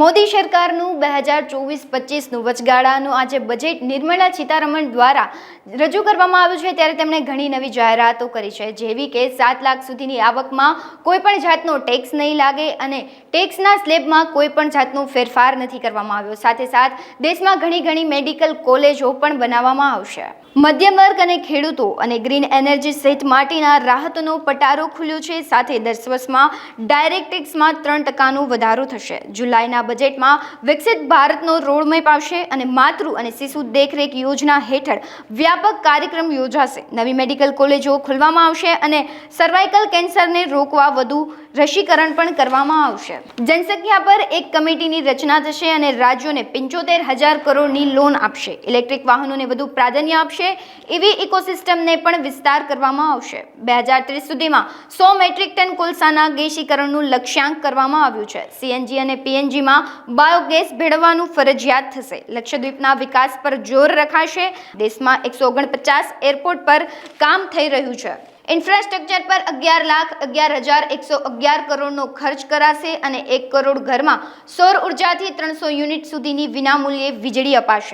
મોદી સરકારનું બે હજાર ચોવીસ પચીસનું વચગાળાનું આજે બજેટ નિર્મલા સીતારમણ દ્વારા રજૂ કરવામાં આવ્યું છે. ત્યારે તેમણે ઘણી નવી જાહેરાતો કરી છે, જેવી કે સાત લાખ સુધીની આવકમાં કોઈ પણ જાતનો ટેક્સ નહીં લાગે અને ટેક્સના સ્લેબમાં કોઈ પણ જાતનો ફેરફાર નથી કરવામાં આવ્યો. સાથે સાથ, દેશમાં ઘણી ઘણી મેડિકલ કોલેજો પણ બનાવવામાં આવશે. મધ્યમ વર્ગ અને ખેડૂતો અને ગ્રીન એનર્જી સહિત માટીના રાહતનો પટારો ખુલ્યો છે. સાથે દસ વર્ષમાં ડાયરેક્ટ ટેક્સમાં ત્રણ ટકાનો વધારો થશે. જુલાઈના બજેટમાં વિકસિત ભારતનો રોડમેપ આવશે અને માતૃ અને શિશુ દેખરેખ યોજના હેઠળ વ્યાપક કાર્યક્રમ યોજાશે. નવી મેડિકલ કોલેજો ખોલવામાં આવશે અને સર્વાઇકલ કેન્સરને રોકવા વધુ રસીકરણ પણ કરવામાં આવશે. જનસંખ્યા પર એક કમિટીની રચના થશે અને રાજ્યોને પંચોતેર હજાર કરોડની લોન આપશે. ઇલેક્ટ્રિક વાહનોને વધુ પ્રાધાન્ય આપશે. એવી ઇકોસિસ્ટમને પણ વિસ્તાર કરવામાં આવશે. બે હજાર ત્રીસ સુધીમાં સો મેટ્રિક ટન કોલસાના ગેસીકરણનું લક્ષ્યાંક કરવામાં આવ્યું છે. સીએનજી અને પીએનજીમાં બાયોગેસ ભેળવવાનું ફરજિયાત થશે. લક્ષદ્વીપના વિકાસ પર જોર રખાશે. દેશમાં એકસો ઓગણપચાસ એરપોર્ટ પર કામ થઈ રહ્યું છે. ઇન્ફ્રાસ્ટ્રક્ચર પર અગિયાર લાખ અગિયાર હજાર એકસો અગિયાર કરોડનો ખર્ચ કરાશે અને એક કરોડ ઘરમાં સૌર ઉર્જાથી ત્રણસો યુનિટ સુધીની વિનામૂલ્યે વીજળી અપાશે.